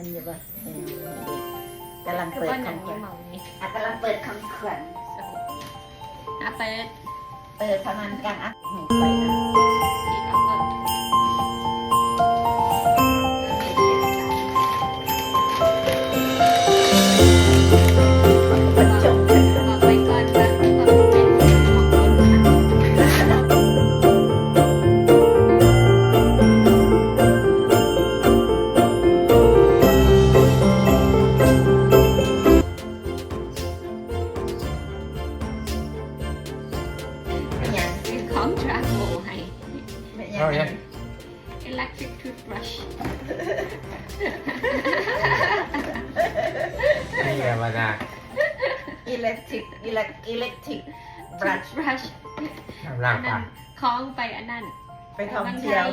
มันอยู่บ่เออกำลังคือเปิดว่าหขนัองงขยัวังญเมานี่อะกำลังเปิดของขวัญอะเปิดเปิดพนันกันอะหูไปนะ เป็นของทราโมให้ไม่ยัเอางเนี่ย electric toothbrush นี่แหละวาดาอิเล็กทริกอิเล็กอิเล็กทริกบรัช brush ล่าอังนนั้ปานกคล้องไปอันนั้นไปท่องเที่ยว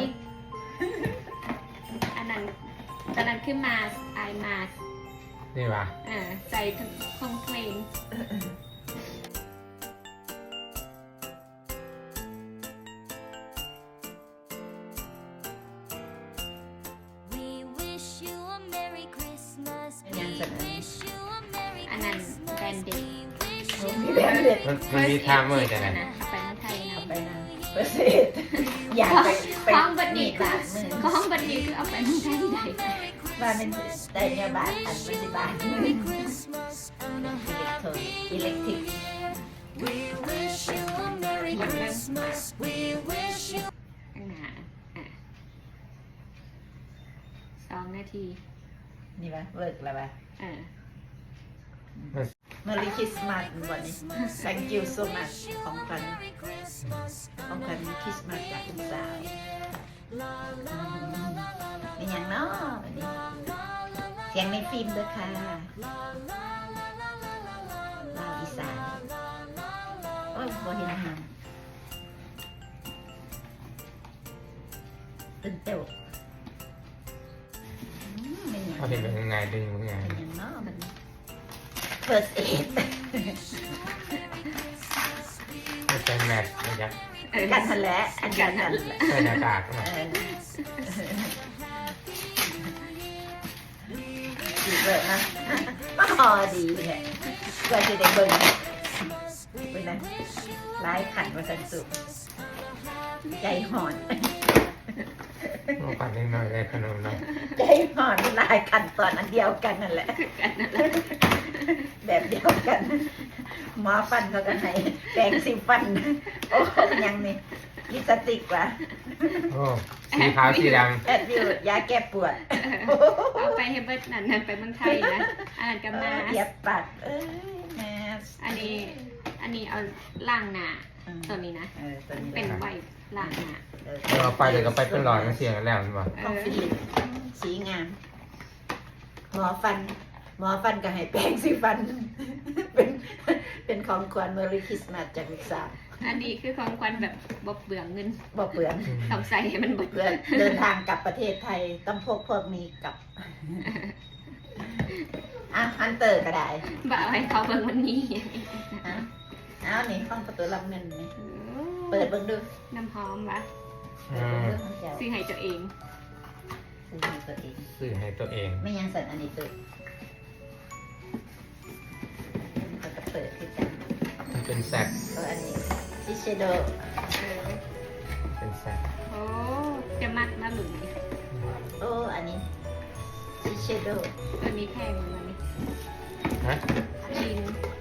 อันนั้นตอนนั้นคือมาสไอมาสนี่วะอ่าใส่ทั้งของเพลง Christmas. We Yan sa- wish you a Merry Anan, Christmas. Band-Aid. We wish โอ้ you มีแบบเด็ดมันมันมีทามเมอร์จังไงนะเอาไปเมืองไทยนะเอาไปนะเปอร์เซ็นต์อยากไปไปคล้องบัดมีนี้คืบาอทมือคล้องบัดนี้คือเอาไปเมืองไทยได้บ้าเป็นได้เนี่ยบาทอันเป็นสิบาทมือ Christmas and a อิเล็กทรอนิกอิเล็กทริก We wish you a Merry Christmas. We wish you ข้างหนาอะสองนาที นี่ปะเลิกแล้วปะอ่า Merry Christmas วันนี้ Thank you so much ของขวัญ Merry Christmas. ของขวัญคริสต์มาสจากคุณสาวเป็นอย่างเนาะวันนี้เสียงในฟิล์มด้วยค่ะลาวอีสานโอ้ยพอเห็นหางตื่นเต้นอืม เป็นอย่างเขาเห็นเป็นยังไงดึงยังไงเป็นอย่างเนาะมัน first aid ไม่ใช่แมทนะจ๊ะเออกันทันแหล้วอันกันทันแหละใส่หน้ากากเอมาอดีเลยนะอ๋อดีเนี่ยก็จะได้เบิ่งไปนะร้ายขันมาสันสุใจหอน เอาปัดนิดหน่อยได้ขนมหน่อยใจหอนลายขันตอนอันเดียวกันนั่นแหละ กันนั่นแหละแบบเดียวกัน หมอฟันเขากันให้แปรงสีฟัน โอ้ยังนี่ลิปสติกว่ะโอ้สีขาวสีดแอดวิวยาแก้ปวดเอาไปให้เบิร์ดนั่นนั่นไปเมืองไทยนะอันนั้นกับมา เออเหยียบปากเอ้ยแมสอันนี้ อันนี้เอาล่างหน้าอืม ตัวนี้นะ เออตัวนี้เป็นแหละไวล่างหน้าเออำเราไปเลยก็ไปเป็นหลอดมันเสียงแล้วมันบอกเอของอฟิลิปสีงามหมอฟัน หมอฟันก็ให้แปรงสีฟัน เป็นเป็นของขวัญเมอริคริสต์มาสจากลูกสาวอันนี้คือของขวัญแบบบเบื่อเงินบอกเปลือนต้องใส่ให้มันเบิดเพื่อเดินทางกลับประเทศไทยต้องพกพวกนี้กลับอะฮันเตอร์ก็ได้บ่เอาให้เขาเบิ่งวันนี้อะเอานี่ห้องประตูรับเงินนี่เปิดเบิ่งดูน้ำหอมวะเปิดเบิ่งดูของเจ้าซื้อให้ตัวเองซื้อให้ตัวเองซื้อให้ตัวเอง ไม่ยังสั่นอันนี้เปิดเขาก็เปิดคือกันมันเป็นแซกเอออันนี้ชิเชโดเออเป็นแซกโอ้จะมัดมาหลุมโอ้อันนี้ชิเชโดตัวนี้แพงกว่ามันนี่ฮะชินชินพอวะ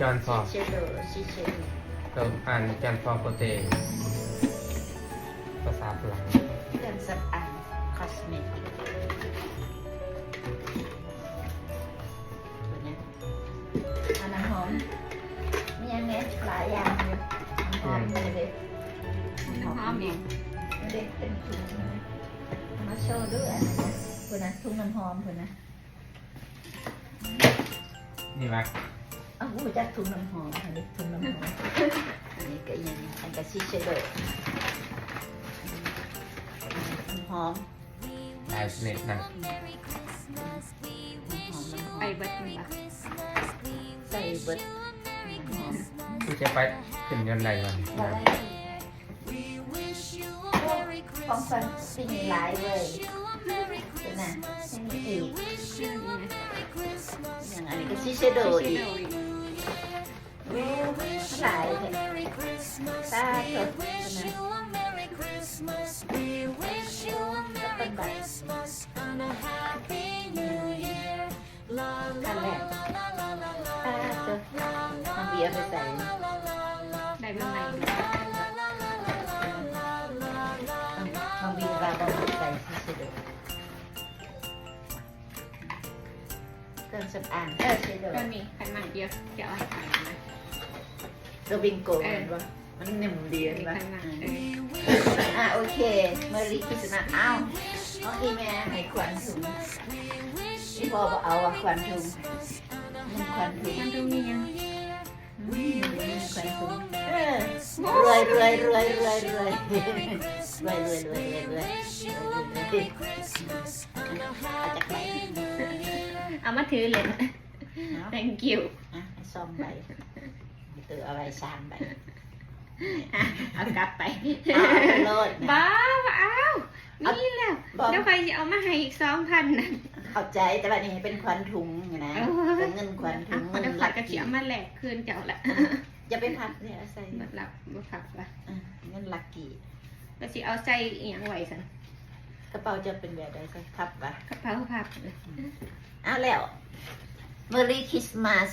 จอห์นฟอชิร์เชโดชิเชโดเราอ่านจอห์นฟอร์โปเตภาษาฝรั่งเครื่องสำอางคอสเมติกตัวเนี้ยอันน้ำหอมมียังไงหลายอย่างอยู่น้ำหอมเลยเลยน้ำหอมเองไม่ได้เป็นถุงนะเอามาโชว์ด้วยอันนั้นนะคุณนะทุ่งน้ำหอมคุณนะนี่วะอ้ อู้จักถุงน้ำหอมอันนี้ถุงน้ำหอมอันนี้ก็ยังอันก็ซีเชโดน้ำหอม As net na. ไอเบิร์ดมันะใส่เบิดน้ำหอม Kung siya pa, tingnan นนี้ของฟันสิ่งหลายเลยเป็นะสิ่ชื่อีกอย่างอันนี้ก็ซีเชโอีก เชโดอีก Merry, Merry Christmas. We wish you a Merry Christmas. We wish you a Merry Christmas and a Happy New Year. La la la la la la la. ส่ชิเชโดเครื่องสำอางเออชิโดก็มีขันหมากเดียวจะเอาให้ขายนะโรบิงโกมันว่ามันหนึ่งเดียนมีปะขันหมากเอออะโอเคเมอรีคริสต์มาสอ้าวน้องอีแม่ให้ขวัญถุงพี่พ่อบอกเอาอะขวัญถุงหนึ่งขวัญถุงมันดูมียังหนึ่งขวัญถุงเออรวยรวยรวยรวยรวยรวยรวยรวยรวยรวยรวยรวยรวยเอาจากไหนเอามาถือเลยนะเนาะ thank you อะให้ซ่อมใบ ให้ตัวเอาไว้สามใบอะเอากลับไปเอาไปโลดนะ บ้าบ่เอานี่แล้วบอกเดี๋ยวใครจะเอามาให้อีกสองพันนะเข้าใจแต่ว่านี่เป็นขวัญถุงนะเออเป็นเงินขวัญถุงเอาเงิเดี๋ยนวหขัลัดกกระเทียมมาแหลกคืนเจ้าละอย่าไปพักเนี่ยเอาใส่หมดหลับบ่ขับละอะเงินหลักกี่ก็สิเอาใส่อีหยังไว้สันกระเป๋าจะเป็นแบบใดใส่พับปะกระเป๋าพับเลยเอาแล้ว Merry Christmas